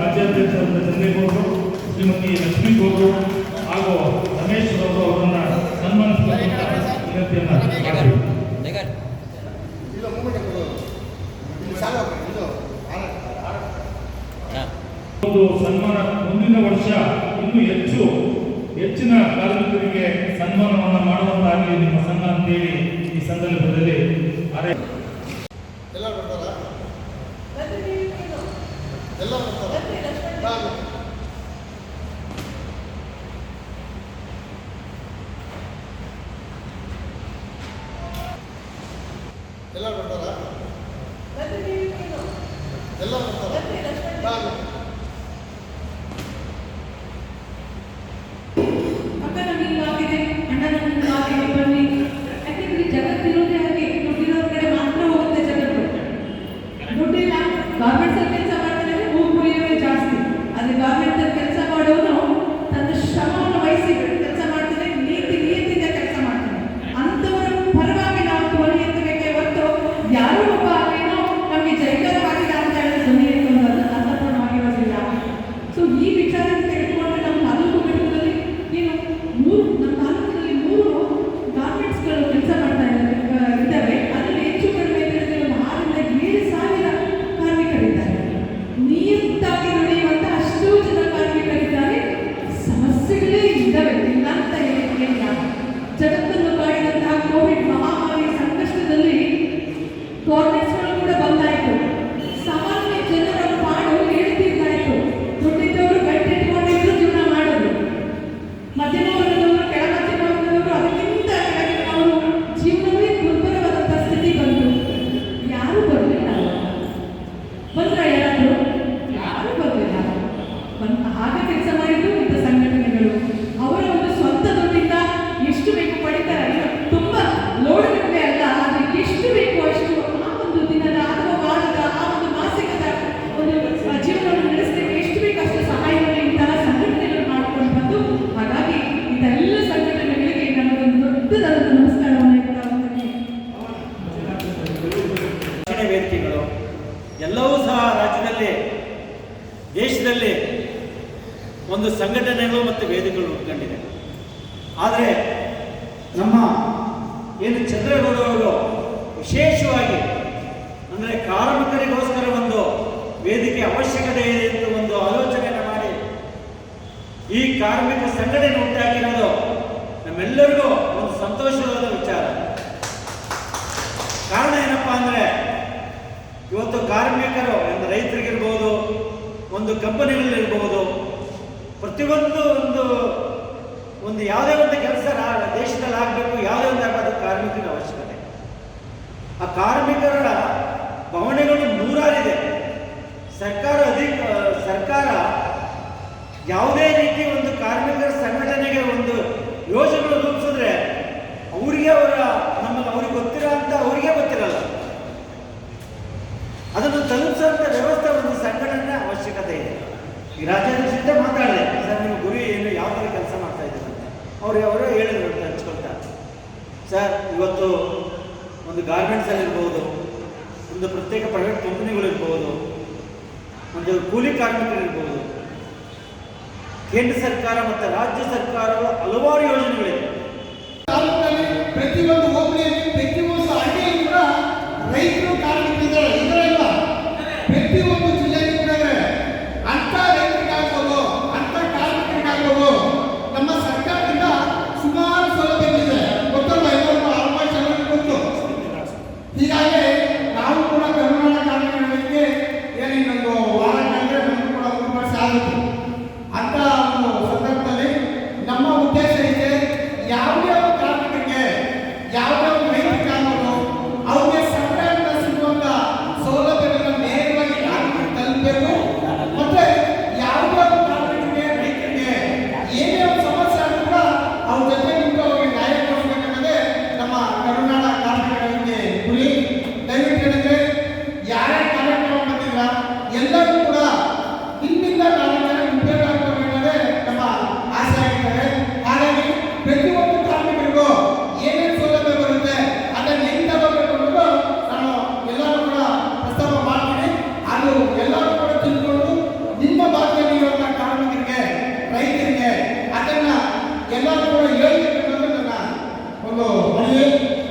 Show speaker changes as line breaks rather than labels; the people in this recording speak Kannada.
ರಾಜ್ಯಾಧ್ಯಕ್ಷರಾದ ಚಂದ್ರೇಗೌಡರು ಶ್ರೀಮತಿ ಲಕ್ಷ್ಮೀ ಗೌಡರು ಹಾಗೂ ರಮೇಶ್ ಗೌಡರು ಅವರನ್ನ ಸನ್ಮಾನಿಸಬೇಕಂತ ವಿನಂತಿಯನ್ನು ಮಾಡ್ತೀವಿ. ಒಂದು ಸನ್ಮಾನ, ಮುಂದಿನ ವರ್ಷ ಇನ್ನೂ ಹೆಚ್ಚು, ಹೆಚ್ಚಿನ ಕಾರ್ಮಿಕರಿಗೆ ಸನ್ಮಾನವನ್ನು ಮಾಡುವಂತಾಗಲಿ ನಿಮ್ಮ ಸಂಘ ಅಂತೇಳಿ ಈ ಸಂದರ್ಭದಲ್ಲಿ ಅರೆ
ಎಲ್ಲ ಬರ್ತಾರ? ಎಲ್ಲ ಬರ್ತಾರ ಬಾ. ಎಲ್ಲ ಬರ್ತಾರ
ಈ ದೊಡ್ಡದಾದ
ವೇದಿಕೆಗಳು, ಎಲ್ಲವೂ ಸಹ ರಾಜ್ಯದಲ್ಲಿ, ದೇಶದಲ್ಲಿ ಒಂದು ಸಂಘಟನೆಗಳು ಮತ್ತು ವೇದಿಕೆಗಳು ಹುಟ್ಕೊಂಡಿದೆ ಆದರೆ ನಮ್ಮ ಏನು ಚಂದ್ರೇಗೌಡರವರು ವಿಶೇಷವಾಗಿ, ಅಂದರೆ ಕಾರ್ಮಿಕರಿಗೋಸ್ಕರ ಒಂದು ವೇದಿಕೆ ಅವಶ್ಯಕತೆ ಇದೆ ಎಂದು ಒಂದು ಆಲೋಚನೆಯನ್ನು ಮಾಡಿ ಈ ಕಾರ್ಮಿಕ ಸಂಘಟನೆ ಉಂಟಾಗಿರೋದು ನಮ್ಮೆಲ್ಲರಿಗೂ ಅಂದ್ರೆ ಇವತ್ತು ಕಾರ್ಮಿಕರು ಒಂದು ರೈತರಿಗಿರ್ಬೋದು, ಒಂದು ಕಂಪನಿಗಳಲ್ಲಿರ್ಬೋದು ಪ್ರತಿಯೊಂದು ಒಂದು ಒಂದು ಯಾವುದೇ ಒಂದು ಕೆಲಸ ದೇಶದಲ್ಲಿ ಆಗಬೇಕು, ಯಾವುದೇ ಒಂದು ಆಗಬೇಕು ಕಾರ್ಮಿಕರ ಅವಶ್ಯಕತೆ. ಆ ಕಾರ್ಮಿಕರ ಭವನಗಳು ನೂರಾರಿದೆ ಸರ್ಕಾರ ಅಧಿಕ ಸರ್ಕಾರ ಯಾವುದೇ ರೀತಿ ಒಂದು ಕಾರ್ಮಿಕರ ಸಂಘಟನೆಗೆ ಒಂದು ಯೋಜನೆಗಳು ರೂಪಿಸಿದ್ರೆ ಅವರಿಗೆ ಅವರ ನಮ್ಮ ಅವ್ರಿಗೆ ಗೊತ್ತಿರೋ ಅಂತ ಅವರಿಗೆ ಗೊತ್ತಿರಲ್ಲ ಅದನ್ನು ತಲುಪಿಸುವಂಥ ವ್ಯವಸ್ಥೆ ಒಂದು ಸಂಘಟನೆ ಅವಶ್ಯಕತೆ ಇದೆ ಈ ರಾಜ್ಯಾಧ್ಯಕ್ಷರಿಂದ ಮಾತಾಡಿದೆ. ಸರ್, ನಿಮ್ಮ ಗುರಿ ಏನು? ಯಾವ ಥರ ಕೆಲಸ ಮಾಡ್ತಾ ಇದ್ದೀರ ಅಂತ. ಅವ್ರು ಅವರೇ ಹೇಳಿದ್ರು ಅಂತ ಸರ್, ಇವತ್ತು ಒಂದು ಗಾರ್ಮೆಂಟ್ಸಲ್ಲಿ ಇರ್ಬೋದು, ಒಂದು ಪ್ರತ್ಯೇಕ ಪ್ರೈವೇಟ್ ಕಂಪನಿಗಳಿರ್ಬೋದು ಒಂದು ಕೂಲಿ ಕಾರ್ಮಿಕರಿರ್ಬೋದು ಕೇಂದ್ರ ಸರ್ಕಾರ ಮತ್ತು ರಾಜ್ಯ ಸರ್ಕಾರಗಳ ಹಲವಾರು ಯೋಜನೆಗಳಿವೆ.
ಪ್ರತಿಯೊಂದು ಅದು ಎಲ್ಲ